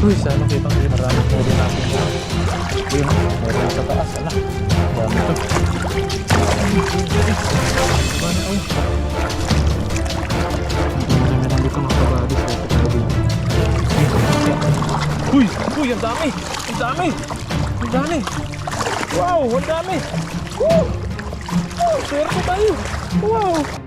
Uy, sana kita yung maraming huli natin. Yun, meron sa taas. Ala, na. Uy! Uy! Dami! Dami! Dami! Wow! Ang dami! Woo! Swerte tayo! Wow!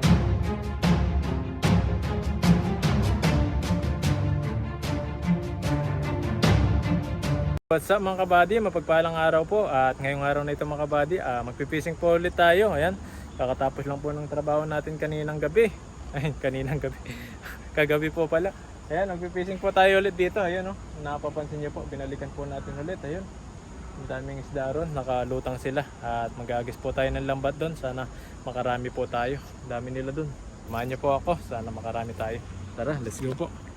What's up mga kabady? Mapagpalang araw po at ngayong araw na ito mga kabady, ah, magpipising po ulit tayo. Ayan, kakatapos lang po ng trabaho natin kaninang gabi. Ayun, kaninang gabi. Kagabi po pala. Ayan, magpipising po tayo ulit dito. Ayan oh, napapansin niyo po, binalikan po natin ulit. Ayun, ang daming isda ron, nakalutang sila. At magagis po tayo ng lambat doon. Sana makarami po tayo. Ang dami nila doon. Samahan niyo po ako, sana makarami tayo. Tara, let's go po.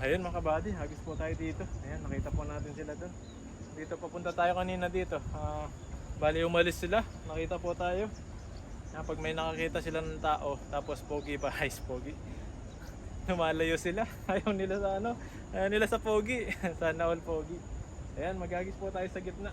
Ayun mga kabady, hagis po tayo dito. Ayan, nakita po natin sila doon. Dito papunta tayo kanina dito. Ah, bali umalis sila, nakita po tayo. Yan, pag may nakakita sila ng tao, tapos pogi pa, ay pogi. Lumalayo sila. Ayaw nila sa ano, ayaw nila sa pogi. Sana all pogi. Ayan, magagis po tayo sa gitna.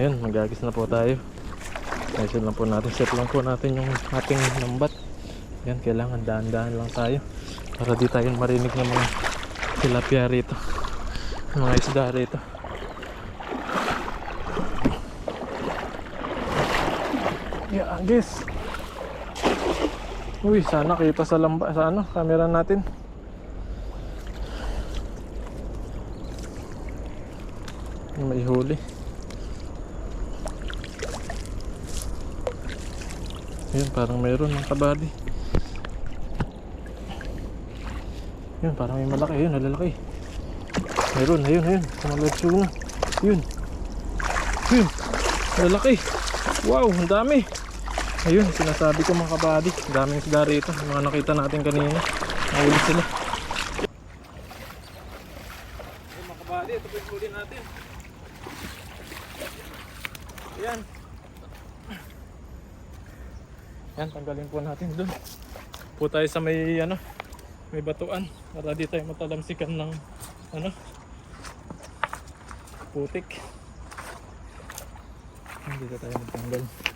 Ayun, magagis na po tayo. Ayos lang po natin. Set lang po natin yung ating lambat. Yan, kailangan dahan-dahan lang tayo. Para di tayo marinig ng mga tilapia rito. Mga isda rito. Yeah, agis. Uy, sana kita sa lamba, sa ano, camera natin. May huli. Yun, parang mayroon ng kabady. Yun, parang may malaki. Yun, nalalaki. Mayroon, ayun, ayun. Kumalatso na. Yun. Yun. Nalalaki. Wow, ang dami. Ayun, sinasabi ko mga. Ang daming isda rito. Mga nakita natin kanina. Nahuli sila. Ayun, mga kabady. Ito po yung natin. Ayan. Yan, tanggalin po natin doon. Po tayo sa may ano, may batuan para di tayo matalamsikan ng ano putik. Hindi tayo magtanggal.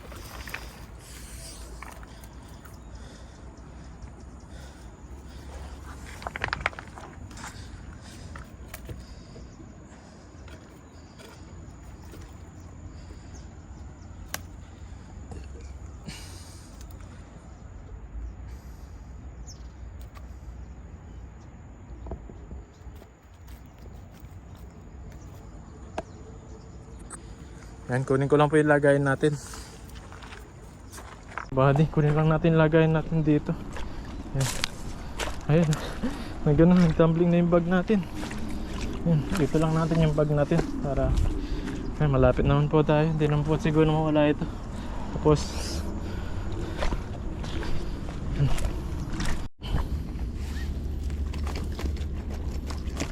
Yan, kunin ko lang po yung lagayin natin. Body, kunin lang natin yung lagayin natin dito. Yan. Ayun. Na ganun, nag-tumbling na yung bag natin. Yan, dito lang natin yung bag natin para ay, malapit naman po tayo. Hindi naman po siguro mawala ito. Tapos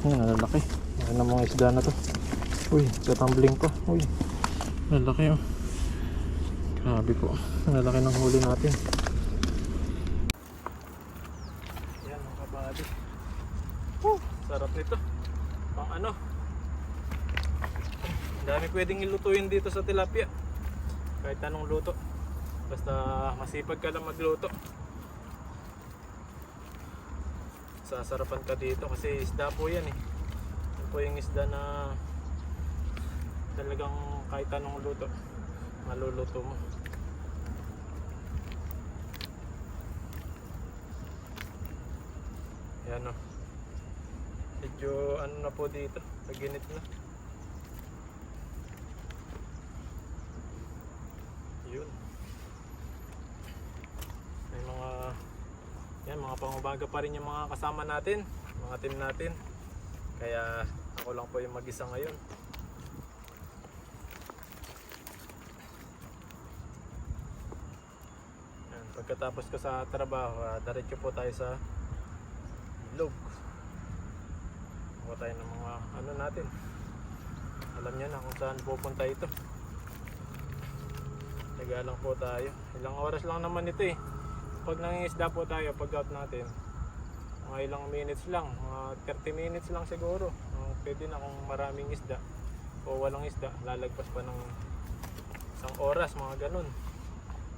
Yan, nalalaki. Ayan ang mga isda na to. Uy, tumbling pa. Uy, Lalaki oh. Grabe po. Lalaki ng huli natin. Yan mga kabady. Woo! Sarap nito. Pang ano? Ang dami pwedeng ilutuin dito sa tilapia. Kahit anong luto. Basta masipag ka lang magluto. Sasarapan ka dito kasi isda po yan eh. Yan po yung isda na talagang kahit anong luto maluluto mo. Yan o medyo ano na po dito? Paginit na. Yun. May mga yan mga pangubaga pa rin yung mga kasama natin mga team natin. Kaya ako lang po yung mag-isa ngayon Pagkatapos ko sa trabaho, uh, diretso po tayo sa. Kuha tayo ng mga ano natin. Alam niyo na kung saan pupunta ito. Taga lang po tayo. Ilang oras lang naman ito eh. Pag nangingisda po tayo, pag out natin, mga ilang minutes lang, mga 30 minutes lang siguro. Pwede na kung maraming isda o walang isda, lalagpas pa ng isang oras, mga ganun.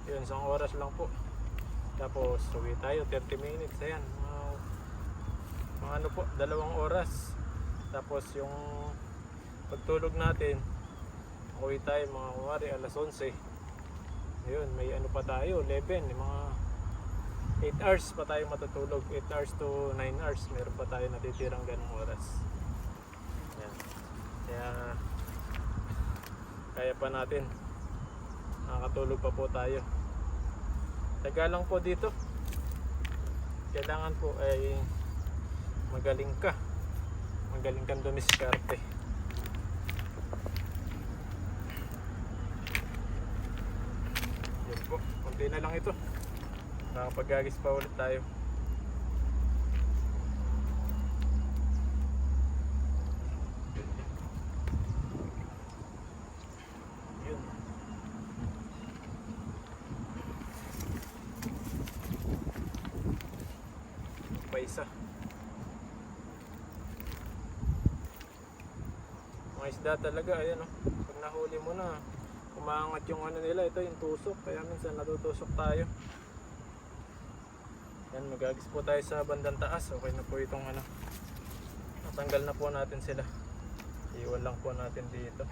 Yun, isang oras lang po. Tapos, uwi tayo, 30 minutes, ayan. Mga, mga ano po, dalawang oras. Tapos, yung pagtulog natin, uwi tayo mga kumari, alas 11. Ayun, may ano pa tayo, 11, yung mga 8 hours pa tayo matutulog. 8 hours to 9 hours, meron pa tayo natitirang ganong oras. Ayan. Kaya, kaya pa natin. Nakakatulog pa po tayo. Taga lang po dito. Kailangan po ay magaling ka. Magaling kang dumiskarte. Yan po. Kunti na lang ito. Nakapagagis pa ulit tayo. Yun. Pa isa. Talaga, ayan o. Pag nahuli mo na, umaangat yung ano nila, ito yung tusok. Kaya minsan natutusok tayo. Yan, magagis po tayo sa bandang taas. Okay na po itong ano. Natanggal na po natin sila. Iwan lang po natin dito.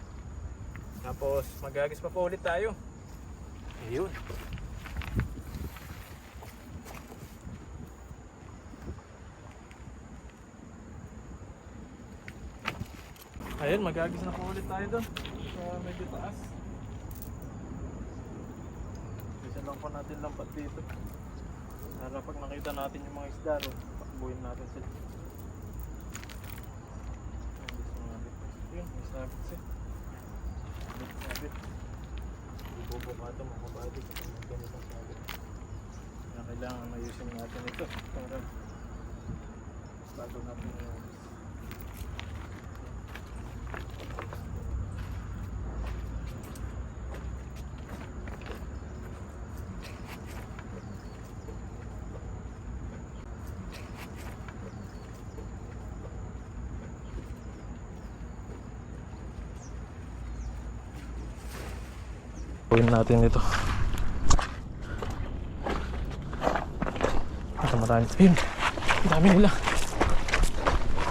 Tapos magagis pa po ulit tayo. Ayun. Ayun, magagis na po ulit tayo doon. Sa medyo taas. Isa lang po natin lampat dito. Para pag nakita natin yung mga isda, ro, takbuhin natin sila. Yun, may sabit siya. Sabit, sabit. Hindi po bukato mga kabady sa mga ganitong kailangan mayusin natin ito para bago natin yung Gawin natin ito. Ito marami. Ayun. Ang dami nila.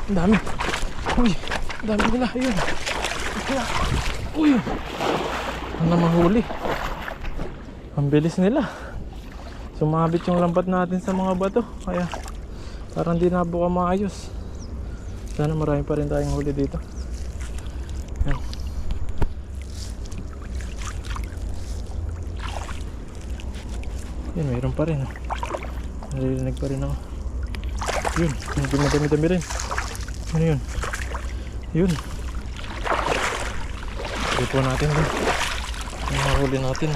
Ang dami. Uy. Ang dami nila. Ayun. Uy. Ano na mahuli. Ang bilis nila. Sumabit yung lambat natin sa mga bato. Kaya parang di nabuka maayos. Sana marami pa rin tayong huli dito. Ayan. Yun, mayroon pa rin. Naririnig pa rin ako. Yun, madami-dami rin. Ano yun? Yun. Po natin din. Yung mahuli natin.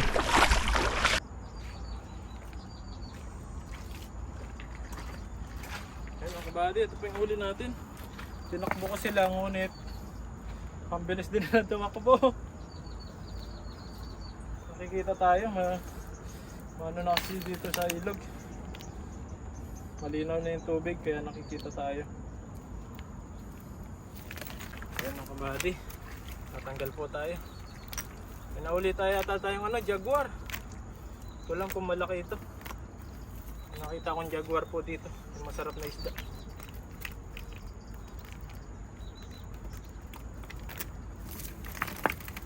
Ayun mga kabady, ito po yung huli natin. Tinakbo ko sila, ngunit ang bilis din nila tumakbo. Nakikita tayo, ma ano na kasi dito sa ilog. Malinaw na yung tubig kaya nakikita tayo. Ayan mga kabady. Natanggal po tayo. Pinauli tayo ata tayong ano, jaguar. Ito lang kung malaki ito. Nakita kong jaguar po dito. Yung masarap na isda.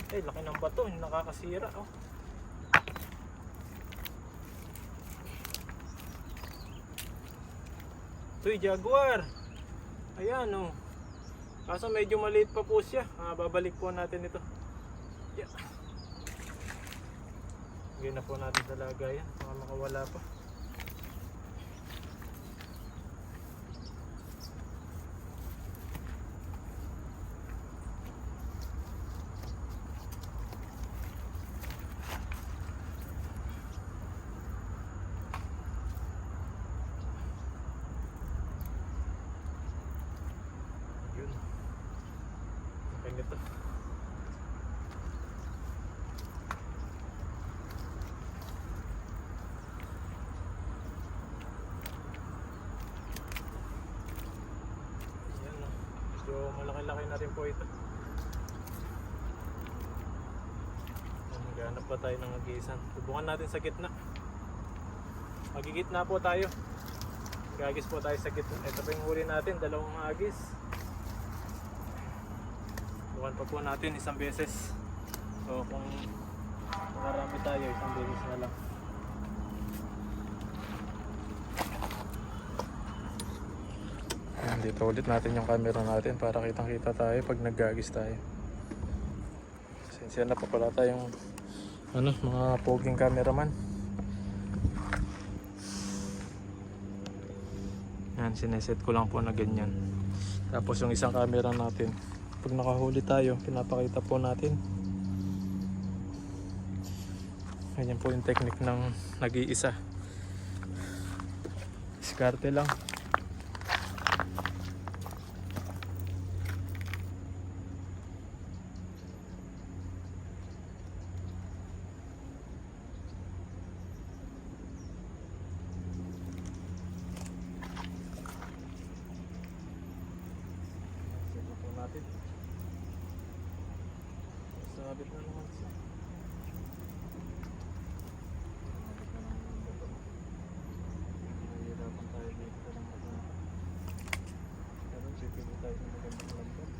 Eh, laki ng bato. Nakakasira. Oh. Ito'y jaguar. Ayan oh. Kaso medyo maliit pa po siya. Ah, babalik po natin ito. Yeah. Lagyan na po natin sa lagayan. Baka makawala pa. po ito. Maghanap pa tayo ng agisan. Subukan natin sa gitna. Magigitna po tayo. Gagis po tayo sa gitna. Ito po yung huli natin, dalawang agis. Subukan pa po natin isang beses. So kung marami tayo, isang beses na lang. Dito ulit natin yung camera natin para kitang kita tayo pag naggagis tayo. Sensya na pa pala tayong ano, mga poging cameraman. Yan, sineset ko lang po na ganyan. Tapos yung isang camera natin, pag nakahuli tayo, pinapakita po natin. Ganyan po yung technique ng nag-iisa. Diskarte lang. Set na po natin. Sabit na naman siya. Sabit na naman ang bato. Nahihirapan tayo dito ng bato. Pero sipin tayo ng magandang lambot.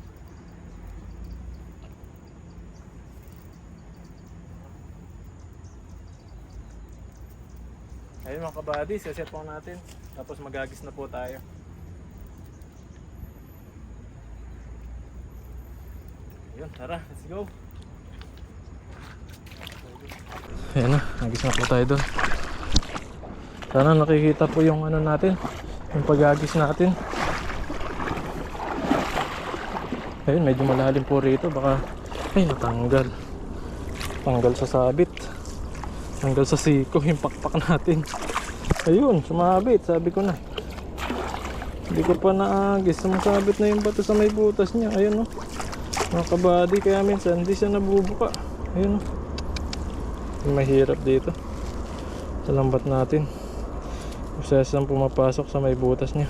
Ayun mga kabady, set po natin. Tapos magagis na po tayo. Yun, tara, let's go. Ayan na, nagis na po tayo doon. Sana nakikita po yung ano natin, yung pagagis natin. Ayun, medyo malalim po rito, baka, ay natanggal. Tanggal sa sabit. Tanggal sa siko, yung pakpak natin. Ayun, sumabit, sabi ko na. Hindi ko pa naagis, sumasabit na yung bato sa may butas niya. Ayun, no mga kabady kaya minsan hindi siya nabubuka ayun oh. Yung mahirap dito sa lambat natin process ang pumapasok sa may butas niya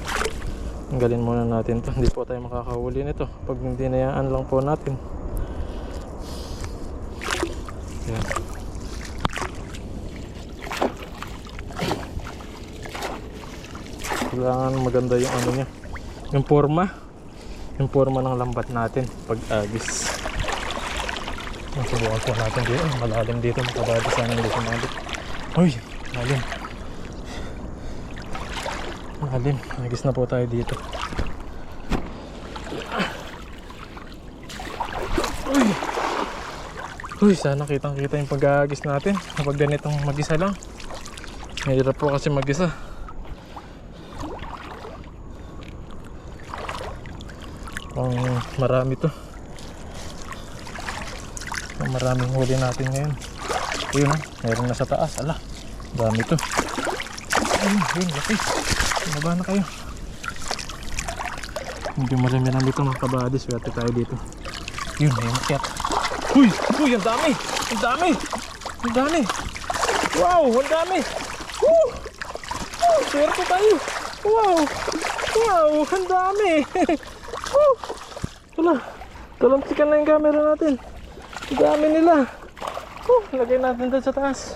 tanggalin muna natin to hindi po tayo makakahuli nito pag hindi nayaan lang po natin yan kailangan maganda yung ano niya. Yung forma. Yung forma ng lambat natin pag agis subukan po natin dito. Malalim dito makabado sana hindi sumabit uy malalim. Malalim. Agis na po tayo dito. Uy! Uy sana kitang kita yung pag-agis natin. Kapag ganitong mag-isa lang. Mahirap po kasi mag-isa Ang marami to. Maraming huli natin ngayon. Ayun na, meron na sa taas. Ala, dami to. Ayun, ayun, laki. Baba na kayo. Hindi marami na dito mga kabady. Swerte tayo dito. Yun, ayun, akyat. Uy, uy, ang dami. Ang dami. Ang dami. Wow, ang dami. Woo! Woo, swerte tayo. Wow. Wow, ang dami. Wala. Talantikan na yung camera natin. Ang dami nila. Oh, lagay natin doon sa taas.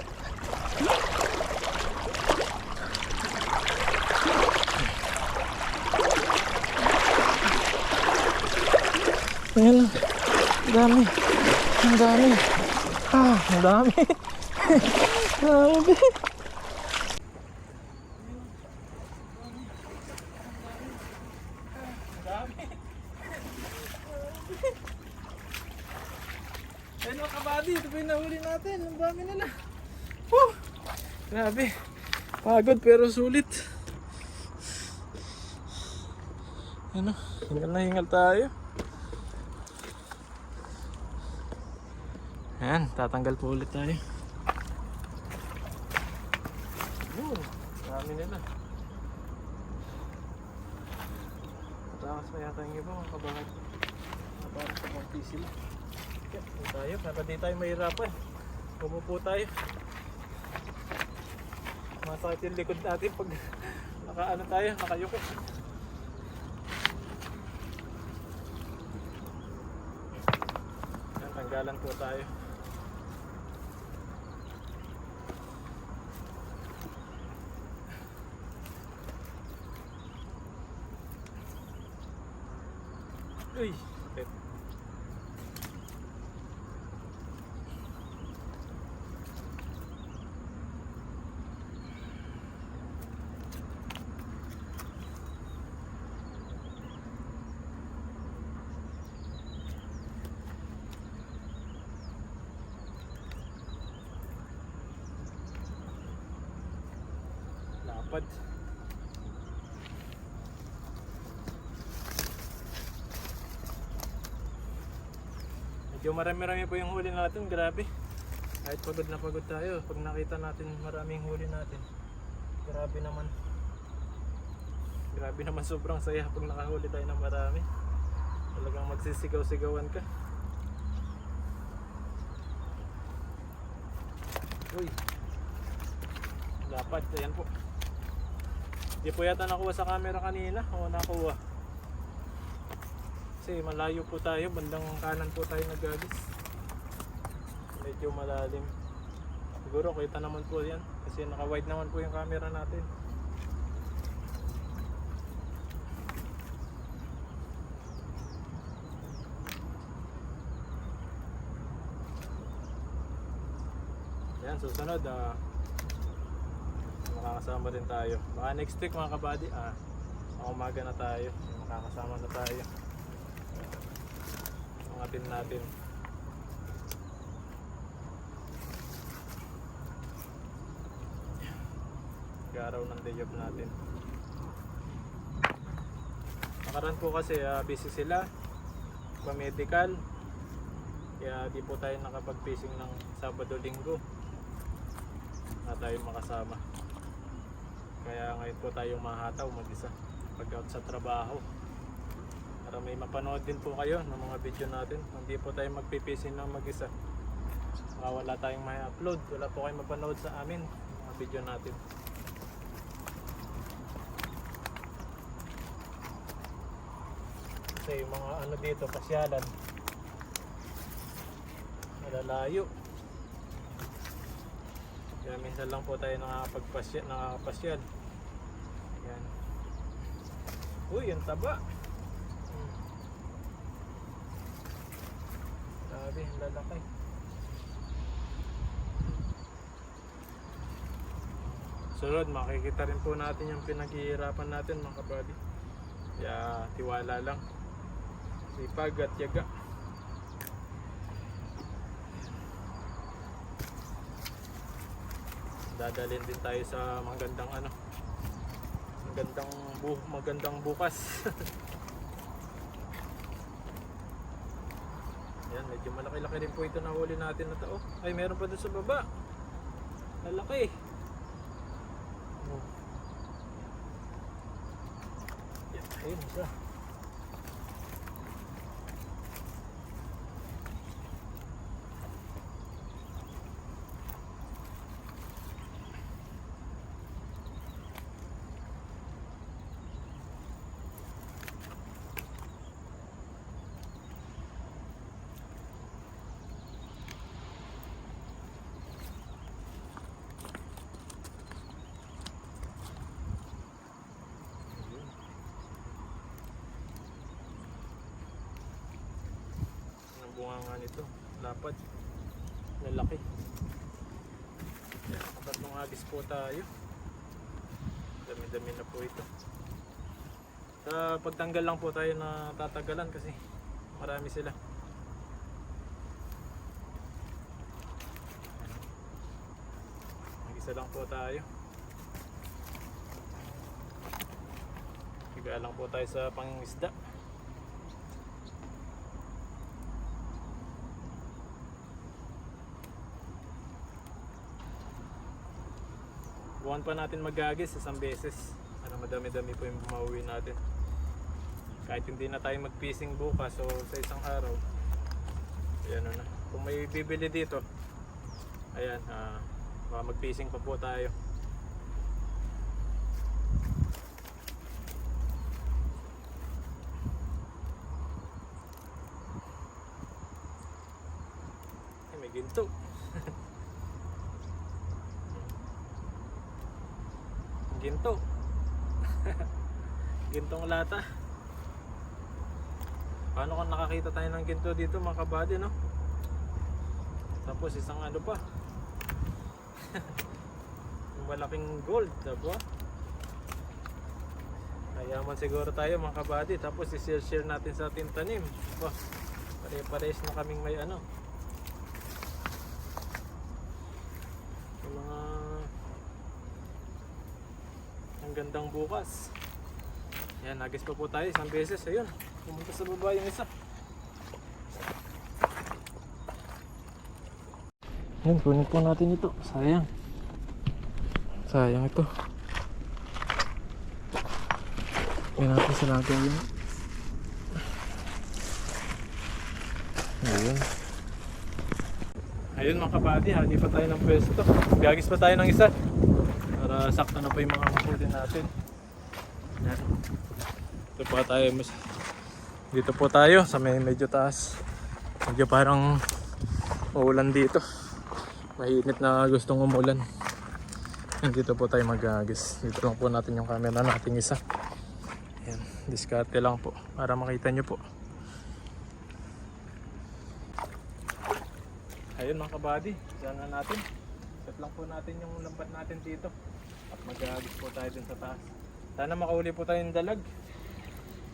Ayan na. Dami. Ang dami. Ah, ang dami. Grabe. Ayun mga kabady, ito pa yung nahuli natin. Ang dami nila. Woo! Grabe. Pagod pero sulit. Ano, hingal na hingal tayo. Ayan, tatanggal po ulit tayo. Yun, dami nila. Matakas pa yata yung iba mga kabahat. Parang sa konti sila. Okay, tayo, para di tayo mahirapan. Pumupo tayo. Masakit yung likod natin pag nakaano tayo, nakayuko. Matagalan po tayo. Uy! Lapad. Medyo marami-rami po yung huli natin, grabe. Kahit pagod na pagod tayo, pag nakita natin maraming huli natin. Grabe naman. Grabe naman sobrang saya pag nakahuli tayo ng marami. Talagang magsisigaw-sigawan ka. Uy. Dapat, ayan po. Hindi po yata nakuha sa camera kanina. O nakuha. Kasi malayo po tayo, bandang kanan po tayo nagagis. Medyo malalim. Siguro kita naman po yan. Kasi naka-wide naman po yung camera natin. Yan, susunod ah makakasama din tayo. Baka next week mga kabady, ah, umaga na tayo. Makakasama na tayo. Mga team natin. Araw ng day off natin. Nakaran po kasi ah, busy sila. Pa-medical. Kaya di po tayo nakapag-fishing ng Sabado-Linggo. Na tayo makasama. Kaya ngayon po tayong mahataw mag-isa pag out sa trabaho. Para may mapanood din po kayo ng mga video natin. Hindi po tayo magpipisin ng mag-isa. Wala tayong may upload. Wala po kayong mapanood sa amin mga video natin. Kasi yung mga ano dito, pasyalan. Malalayo. Kaya minsan lang po tayo nakakapagpasyal, nakakapasyal. Yan. Uy, ang taba. Hmm. Ang lalaki. Sunod, makikita rin po natin yung pinaghihirapan natin mga kabady. Kaya tiwala lang. Sipag at yaga. Dadalhin din tayo sa magandang ano magandang bu magandang bukas. Yan medyo malaki-laki din po ito na huli natin na tao. Ay meron pa doon sa baba. Lalaki oh. yan ayun isa ang bunga nga nito. Lapad. Lalaki. Yan tatlong agis po tayo. Dami dami na po ito. Sa pagtanggal lang po tayo na tatagalan kasi marami sila. Mag isa lang po tayo. Higa lang po tayo sa pangisda Buwan pa natin magagis isang beses. Ano madami-dami po yung mauwi natin. Kahit hindi na tayo mag-fishing bukas o sa isang araw. Ayan na. Kung may bibili dito, ayan, ah, baka mag-fishing pa po tayo. Ginto. Gintong lata. Paano kung nakakita tayo ng ginto dito mga kabady, no? Tapos isang ano pa. Malaking gold, diba? Mayaman siguro tayo mga kabady. Tapos i-share natin sa ating tanim. Diba? Pare-pares na kaming may ano. Ang gandang bukas. Yan, nagis pa po tayo isang beses. Ayun, pumunta sa baba yung isa. Yan, kunin po natin ito. Sayang. Sayang ito. Yan natin sa lagaw yun. Ayun. Ayun mga kabady, hindi pa tayo ng pwesto. Gagis pa tayo ng isa. Para sakto na po yung mga makutin natin. Yan. Ito po tayo. mas- Dito po tayo sa may medyo taas. Medyo parang uulan dito. Mainit na gustong umulan. Yan, Dito po tayo magagis. Dito lang po natin yung camera nating isa. Yan. Diskarte lang po. Para makita nyo po. Ayun mga kabady, isa na natin. Set lang po natin yung lambat natin dito. At mag-agis po tayo dun sa taas. Sana makauli po tayo ng dalag.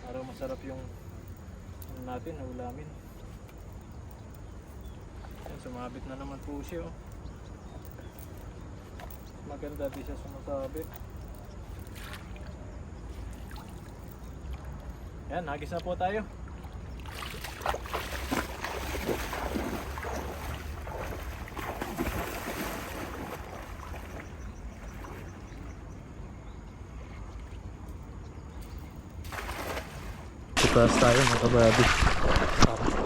Para masarap yung ano natin, na ulamin. Yan, sumabit na naman po siya. Oh. Maganda di siya sumasabit. Yan, nagis na po tayo. Tutas tayo mga kabady.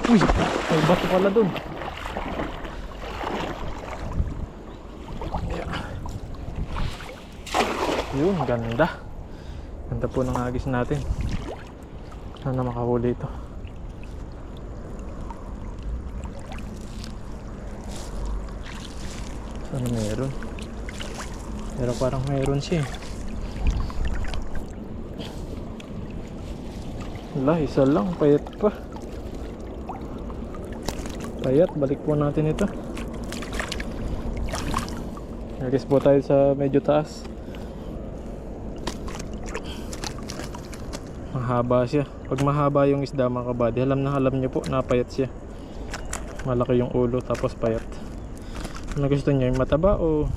Uy! May bato pala dun. Yun, ganda. Ganda po ng agis natin. Sana makahuli ito. Sana meron. Pero parang meron siya eh. Wala, isa lang. Payat pa. Payat. Balik po natin ito. Nagis po tayo sa medyo taas. Mahaba siya. Pag mahaba yung isda mga kabady, alam na alam niyo po, napayat siya. Malaki yung ulo tapos payat. Ano gusto niyo, yung mataba o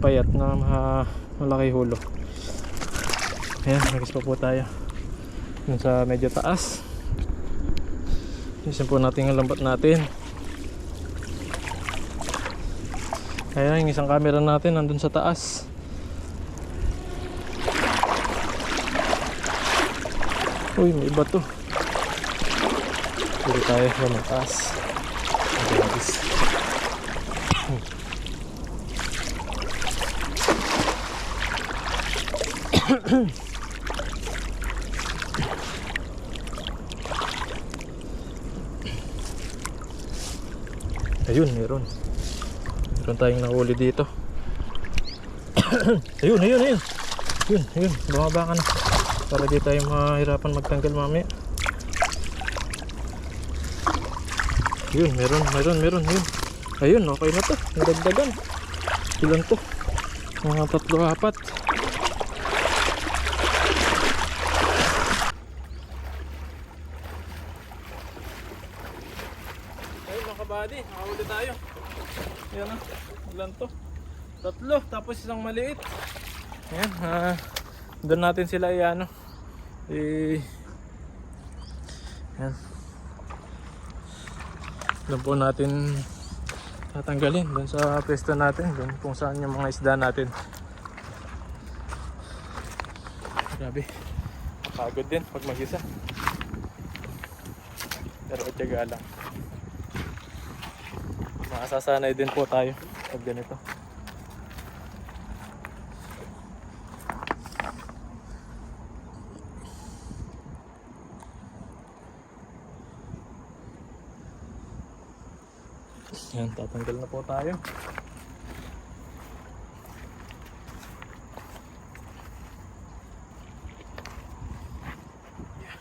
payat na ma- malaki hulo? Ayan, nagis pa po tayo dun sa medyo taas. Isin po natin yung lambat natin. Kaya yung isang camera natin nandun sa taas. Uy may iba to. Dito tayo sa taas. Magagis. Ayun, meron. Meron tayong nahuli dito. ayun, ayun, ayun. Ayun, ayun. Bumaba ka na. Para di tayo mahirapan magtanggal mamaya. Ayun, meron, meron, meron, ayun. Ayun, okay na to. Nadagdagan. Ilan to? Mga tatlo, apat. Ayun mga kabady, nakahuli tayo. Yan na, ilan to? Tatlo, isang maliit. Ayan, ah, doon natin sila i-ano. I... Yan. Doon po natin tatanggalin doon sa pwesto natin, doon kung saan yung mga isda natin. Grabe. Pagod din pag mag-isa. Pero tiyaga lang. Masasanay din po tayo pag ganito. Yan, tatanggal na po tayo. Yeah.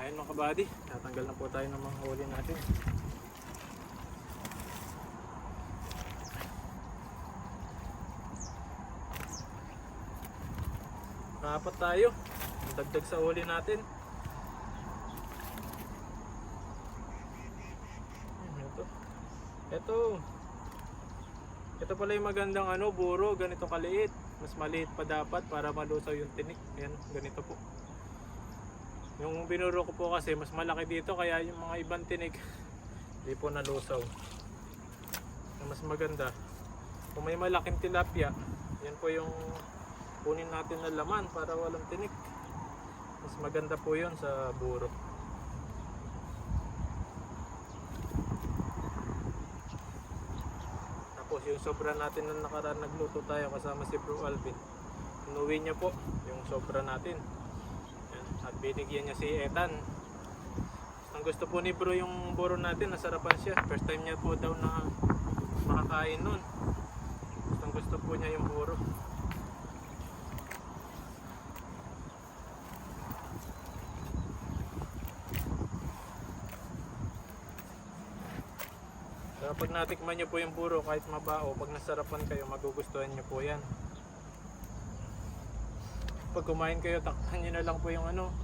Ayan mga kabady, tatanggal na po tayo ng mga huli natin. Nakapat tayo. Dagdag sa huli natin. Ito. Ito pala yung magandang ano, buro, ganito kaliit. Mas maliit pa dapat para malusaw yung tinik. Yan, ganito po. Yung binuro ko po kasi mas malaki dito kaya yung mga ibang tinik hindi po nalusaw. Mas maganda. Kung may malaking tilapia, yan po yung kunin natin na laman para walang tinik. Mas maganda po yun sa buro. Tapos yung sobra natin na nakaraan nagluto tayo kasama si Bro Alvin. Inuwi niya po yung sobra natin. Yan. At binigyan niya si Ethan. Ang gusto po ni Bro yung buro natin, nasarapan siya. First time niya po daw na makakain nun. Gustong gusto po niya yung buro. Pag natikman niyo po yung buro kahit mabao, pag nasarapan kayo, magugustuhan niyo po yan. Pag kumain kayo, takpan niyo na lang po yung ano.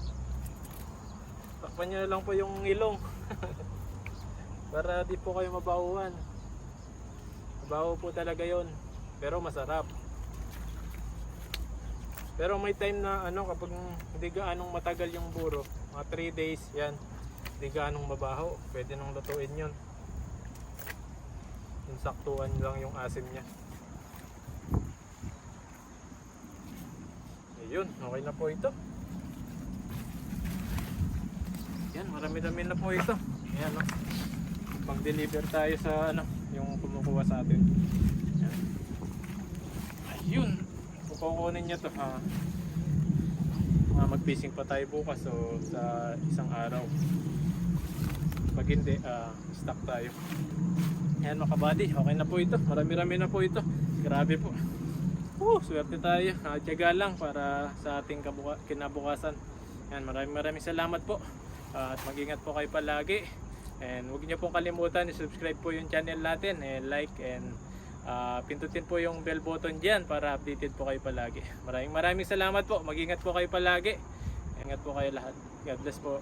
Takpan niyo na lang po yung ilong. Para di po kayo mabauhan. Mabaho po talaga yon Pero masarap. Pero may time na ano kapag hindi gaanong matagal yung buro, mga 3 days yan, hindi gaanong mabaho, pwede nang lutuin yun. Saktuan lang yung asim niya. Ayun, okay na po ito. Yan, marami-rami na po ito. Ayan, no. Pag-deliver tayo sa ano, yung kumukuha sa atin. Yan. Ayun, kukunin niya to ha. Ah, mag-fishing pa tayo bukas so sa isang araw. Pag hindi, ah, stock tayo. Ayan mga kabady, okay na po ito. Marami-rami na po ito. Grabe po. Uh, swerte tayo. Uh, tiyaga lang para sa ating kinabukasan. Ayan, maraming maraming salamat po. At mag-ingat po kayo palagi. And huwag niyo pong kalimutan i-subscribe po yung channel natin and like and ah, pindutin po yung bell button dyan para updated po kayo palagi. Maraming maraming salamat po. Mag-ingat po kayo palagi. Ingat po kayo lahat. God bless po.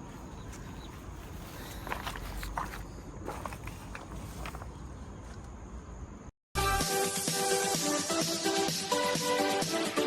ハハハハ!